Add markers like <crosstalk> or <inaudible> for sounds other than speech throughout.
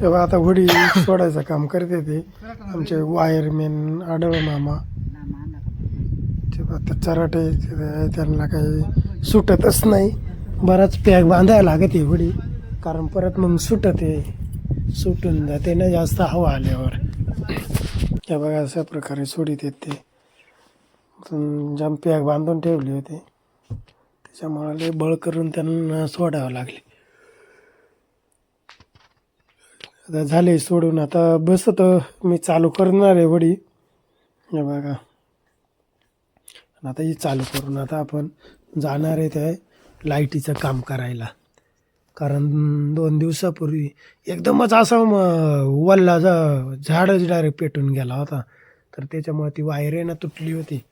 तेव्हा आता होडी सोडायचं काम करते ते. आमचे वायरमेन आढळ मामा. तेव्हा चराटे त्यांना काही सुटतच नाही. बराच पॅक बांधायला आहे होडी कारण परत मग सुटते सुटून जाते ना जास्त हवा आल्यावर. त्या बघा अशा प्रकारे सोडीत येत ते. जाम पॅक बांधून ठेवली होती. त्याच्यामुळे बळ करून त्यांना सोडावं लागले. आता झाले सोडून. आता बसत मी चालू करणार आहे वडी. हे बघा. आणि आता ही चालू करून आता आपण जाणार आहे त्या लाईटीचं काम करायला. कारण दोन दिवसापूर्वी एकदमच असा म- वल्ला जा झाडच डायरेक्ट पेटून गेला होता. तर त्याच्यामुळे ती वायर आहे ना तुटली होती.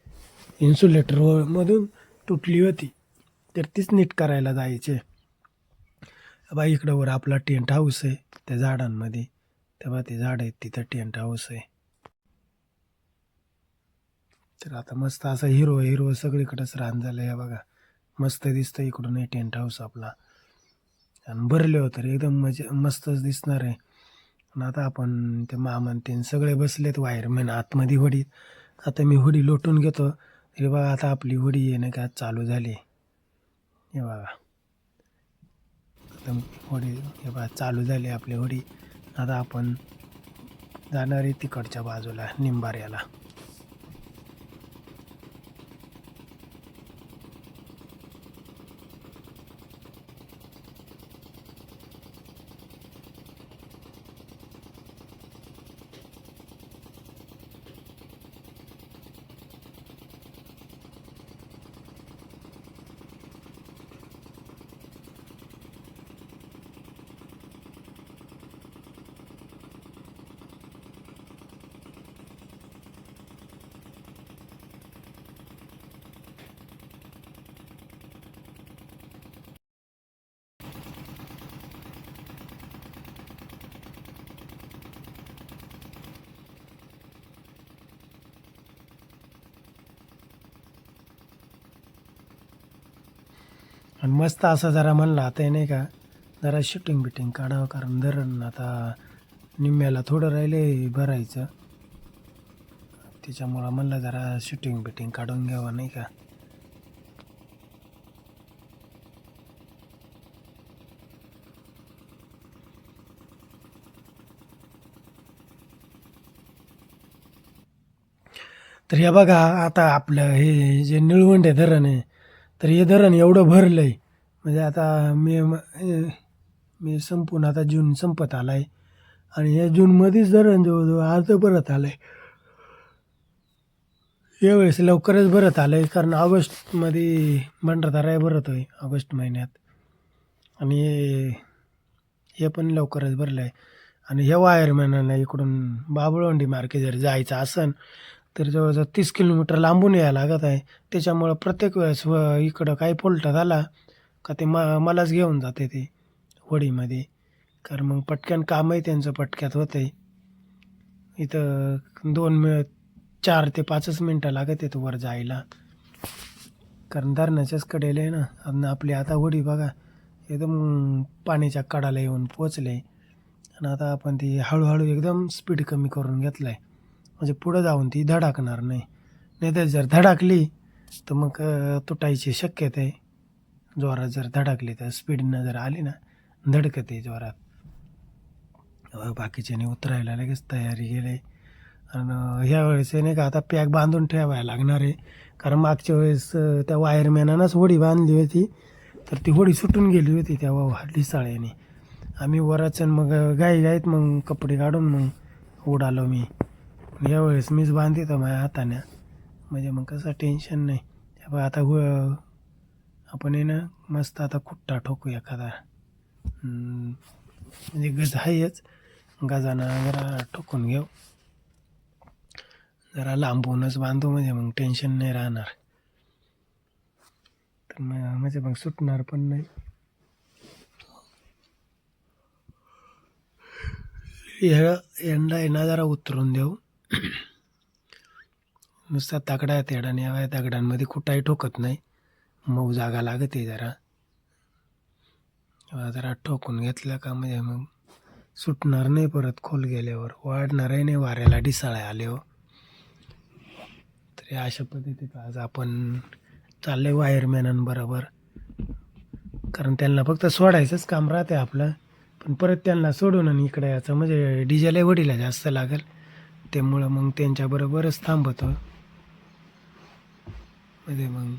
इन्सुलेटरमधून तुटली होती. तर तीच नीट करायला जायचे. बा इकडं वर आपला टेंट हाऊस आहे त्या झाडांमध्ये. तेव्हा ते झाड आहेत तिथं टेंट हाऊस आहे. तर आता मस्त असा हिरो हिरो सगळीकडंच रान झालं आहे बघा. मस्त दिसतं इकडून आहे टेंट हाऊस आपला. आणि भरले होतं रे एकदम मजे मस्तच दिसणार आहे. आणि आता आपण ते मामन ते सगळे बसलेत वायरमॅन आतमध्ये होडीत. आता मी होडी लोटून घेतो. हे बघा आता आपली होडी येणं का चालू झाली. हे बघा. एकदम होडी हे बा चालू झाली आपली होडी. आता आपण जाणार आहे तिकडच्या बाजूला निंबाऱ्याला. आणि मस्त असं जरा म्हणलं आता हे नाही का जरा शूटिंग बिटिंग काढावं कारण धरण आता निम्म्याला थोडं राहिले भरायचं. त्याच्यामुळं म्हणलं जरा शूटिंग बिटिंग काढून घ्यावं नाही का. तर हे बघा आता आपलं हे जे निळवंडे धरण आहे तर हे धरण एवढं भरलं आहे म्हणजे आता मे मे संपून आता जून संपत आला आहे आणि या जूनमध्येच धरण जवळजवळ अर्ध भरत आलं आहे यावेळेस लवकरच भरत आलं आहे कारण ऑगस्टमध्ये भंडारदारा भरत आहे ऑगस्ट महिन्यात. आणि हे- हे पण लवकरच भरलं आहे आणि ह्या वायरमॅनांना इकडून बाबळवंडी मार्के जर जायचं असन तर जवळजवळ तीस किलोमीटर लांबून यायला लागत आहे. त्याच्यामुळं प्रत्येक वेळेस व इकडं काही फोल्ट झाला का ते मा मलाच घेऊन जाते ते होडीमध्ये कारण मग पटकन कामही त्यांचं पटक्यात होतं आहे इथं दोन मिळ चार ते पाचच मिनटं लागत आहेत वर जायला. कारण धरणाच्याच कडेला आहे ना. आणि आपली आता होडी बघा एकदम पाण्याच्या कडाला येऊन पोचले आणि आता आपण ती हळूहळू एकदम स्पीड कमी करून घेतलं आहे म्हणजे पुढं जाऊन ती धडाकणार नाही. नाही तर जर धडाकली तर मग तुटायची शक्यता आहे. जोरात जर धडाकली तर स्पीडनं जर आली ना धडकते जोरात. बाकीच्याने उतरायला लगेच तयारी गेले आणि ह्यावेळेस नाही का आता पॅक बांधून ठेवायला लागणार आहे. कारण मागच्या वेळेस त्या वायरमॅनानंच होडी बांधली होती. तर ती होडी सुटून गेली होती त्या लिसाळ्याने आम्ही वराचन मग गाई गाईत मग कपडे काढून मग उडालो मी. यावेळेस मीच बांधित माझ्या हाताने. म्हणजे मग कसं टेन्शन नाही. त्यामुळे आता हु आपण आहे ना मस्त आता कुट्टा ठोकू एखादा. म्हणजे गज आहेच गजानं जरा ठोकून घेऊ. जरा लांबूनच बांधू म्हणजे मग टेन्शन नाही राहणार. तर मग म्हणजे मग सुटणार पण नाही. ह्या यंदा आहे जरा उतरून देऊ. नुसता तगडा तेडाने हवा दगडांमध्ये कुठाही ठोकत नाही. मऊ जागा लागते जरा. जरा ठोकून घेतलं का म्हणजे मग सुटणार नाही परत खोल गेल्यावर. वाढणारही नाही वाऱ्याला डिसाळ्या आले हो. तरी अशा पद्धतीत आज आपण चाललंय वायरमॅनांबरोबर कारण त्यांना फक्त सोडायचंच काम राहते आपलं. पण परत त्यांना सोडून आणि इकडे याचं म्हणजे डिझेलही वडीला जास्त लागेल. त्यामुळं मग त्यांच्याबरोबरच थांबतो. म्हणजे मग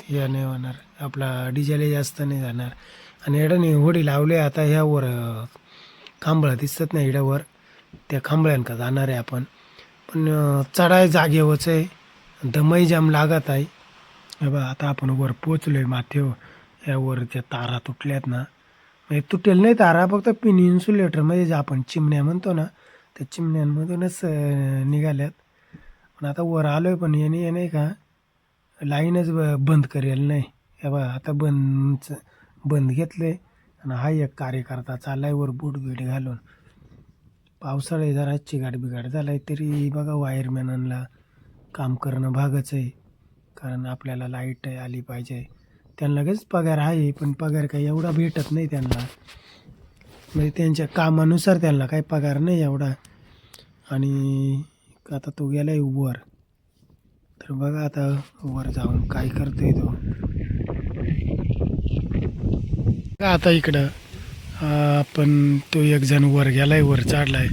ते नाही होणार. आपला डिझेलही जास्त नाही जाणार. आणि एवढं होडी लावले आता ह्यावर अं, खांबळं दिसत नाही इड्यावर त्या खांबळ्यांका जाणार आहे आपण. पण चढाय जागेवरच आहे. दमही जाम लागत आहे. हे आता आपण वर पोचलो आहे माथेव यावर त्या तारा तुटल्यात ना म्हणजे तुटेल नाही तारा फक्त पिन इन्सुलेटरमध्ये जे आपण चिमण्या म्हणतो ना त्या चिमण्यांमधूनच निघाल्यात. पण आता वर आलो आहे पण याने नाही का लाईनच ब- बंद करेल नाही. हे बघा आता बंद बंद घेतले आणि हा एक कार्यकर्ता चाललाय वर बूट बीट घालून. पावसाळे जरा चिगाड बिगाड झालाय तरी बघा वायरमॅनांना काम करणं भागच आहे. कारण आपल्याला लाइट आली पाहिजे. त्यांना लगेच पगार आहे पण पगार काही एवढा भेटत नाही त्यांना. म्हणजे त्यांच्या कामानुसार त्यांना काही पगार नाही एवढा. आणि आता तो गेला आहे वर. तर बघा आता वर जाऊन काय करतोय तो. आता इकडं आपण तो एक जण वर आहे वर चढलाय.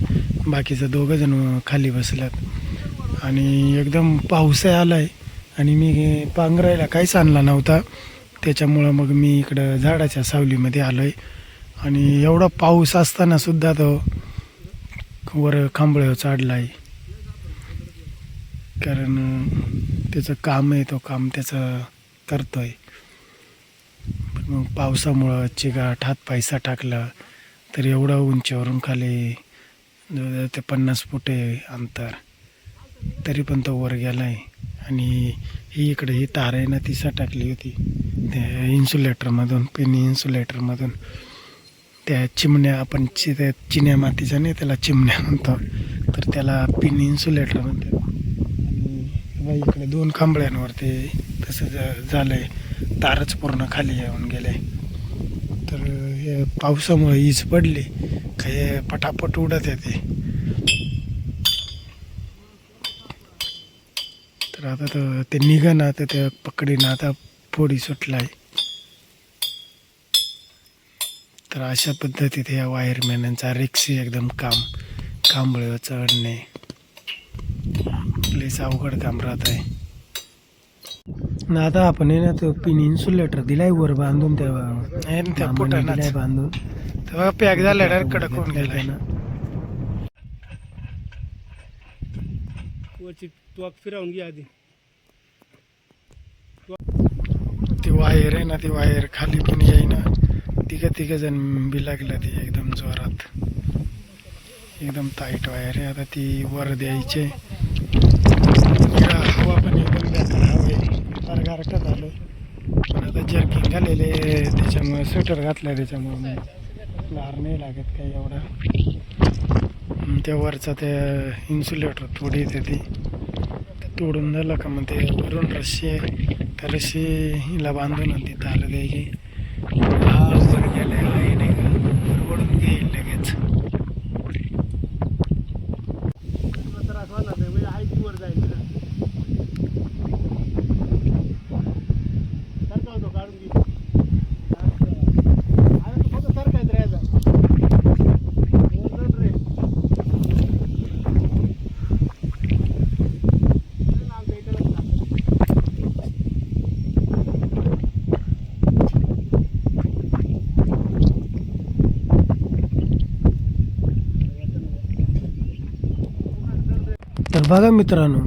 बाकीचं दोघं जण खाली बसल्यात आणि एकदम पाऊसही आलाय. आणि मी पांघरायला काहीच आणला नव्हता. त्याच्यामुळं मग मी इकडं झाडाच्या सावलीमध्ये आलो आहे आणि एवढा पाऊस असताना सुद्धा तो वर खांबळ चढला आहे कारण त्याचं काम आहे तो काम त्याचं करतोय. आहे मग पावसामुळं चिगाट हात पैसा टाकला तर एवढा उंचीवरून खाली ते पन्नास फुटे अंतर. तरी पण तो वर गेला आहे आणि ही इकडे ही तार आहे ना तिसा टाकली होती. त्या इन्सुलेटरमधून पिन इन्सुलेटरमधून. त्या चिमण्या आपण चि त्या चिन्या मातीच्या नाही त्याला चिमण्या म्हणतो. तर त्याला पिन इन्सुलेटर म्हणतात. बघा इकडे दोन खांबळ्यांवरती तसं ज- झालंय. तारच पूर्ण खाली येऊन गेले. तर हे पावसामुळे ईज पडली. काही पटापट उडत येते. तर आता तर ते निघना तर त्या पकडीनं आता फोडी सुटलाय. तर अशा पद्धतीत या वायरमॅनांचा रिक्सी एकदम काम कांबळे चढणे. लईच अवघड काम राहत आहे. ना आता आपण आहे ना तो पिन इन्सुलेटर दिलाय वर बांधून त्या दिलाय बांधून. तेव्हा पॅक झाल्या डायरेक्ट कडक होऊन गेलाय. ना वरची टॉक फिरवून घ्या आधी. ती वायर आहे ना ती वायर खाली पण येईना. तिघ तिघ जण बी लागलं ती एकदम जोरात. एकदम टाईट वायर आहे. आता ती वर द्यायचे हवा पण एकदम बेकार हवे फार झालं. पण आता जर्किंग घालेले त्याच्यामुळे स्वेटर घातलं त्याच्यामुळे. मग गार नाही लागत काही एवढा. हम्म, त्या वरचा त्या इन्सुलेटर थोडी येते ती. ते तोडून झालं का मग ते वरून रस्सी आहे. त्या रस्सी हिला बांधून होती ती तार द्यायची. हा वर गेलेला आहे नाही का वर ओढून घेईल लगेच तुला त्रास होणार नाही म्हणजे आहे ती वर जाईल ना सरका होतो काढून घे आता तू फक्त सरकायचं राहायचा वर जाऊन रे आमच्या इकडे तर बघा मित्रांनो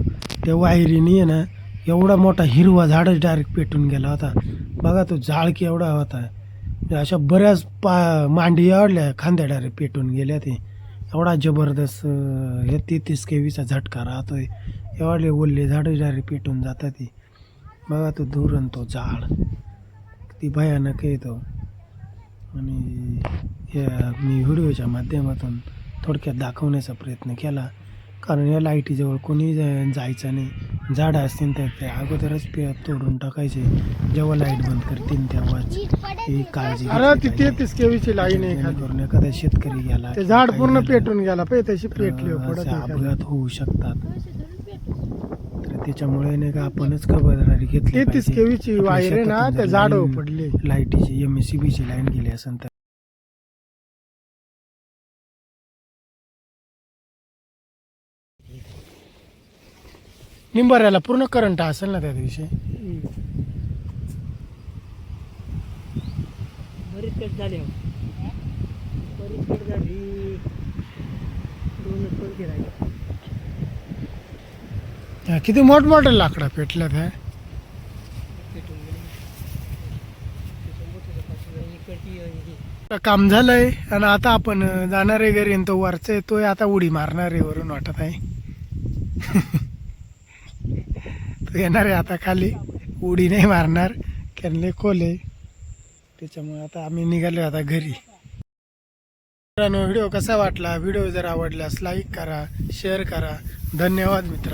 त्या वायरीने आहे ना एवढा मोठा हिरवा झाडच डायरेक्ट पेटून गेला होता. बघा तो झाड की एवढा होता. अशा बऱ्याच पा मांडी आवडल्या खांद्या डायरेक्ट पेटून गेल्या ते. एवढा जबरदस्त हे तेहतीस केवीचा झटका राहतोय. एवढे ओल्ले झाडं डायरेक्ट पेटून जातात ते. बघा तो धुरण तो झाड ती भयानक आहे तो. आणि या मी व्हिडिओच्या माध्यमातून थोडक्यात दाखवण्याचा प्रयत्न केला. कारण या लाईटीजवळ कोणी जायचं नाही. झाडं असतील तर ते अगोदरच पे तोडून टाकायचे. जेव्हा लाइट बंद करतील तेव्हाच ही काळजी अरे घेतली ती. तेहतीस केवीची लाईन आहे जेणेकरून एखादा शेतकरी गेला ते झाड पूर्ण पेटून गेला. पाहिजे तशी पेटली हो असे. अपघात होऊ शकतात. तर त्याच्यामुळे नाही का आपणच खबरदारी घेतली तेहतीस. केवीची वायर आहे ना त्या झाड पडली लाईटीची एम एस सी बीची लाईन गेली असेल निंबाऱ्याला पूर्ण करंट असेल ना त्या दिवशी बरीच कट झाली हो. बरीच कट झाली दोनच पंक्ती राहिल्या. हा, किती मोठमोठे लाकडं पेटल्या त्या पेटून गेली. त्याच्यामुळे त्याच्यापासून इकडची अं, ही आता काम झालंय आणि आता आपण अं, जाणार आहे घरी आणि तो वरचा येतोय आता उडी मारणार आहे वरून वाटत आहे <laughs> तो येणार आहे आता खाली. उडी नाही मारणार. कॅनले खोले. त्याच्यामुळे आता आम्ही निघालो आता घरी. मित्रांनो व्हिडिओ कसा वाटला? व्हिडिओ जर आवडल्यास लाईक करा शेअर करा. धन्यवाद मित्र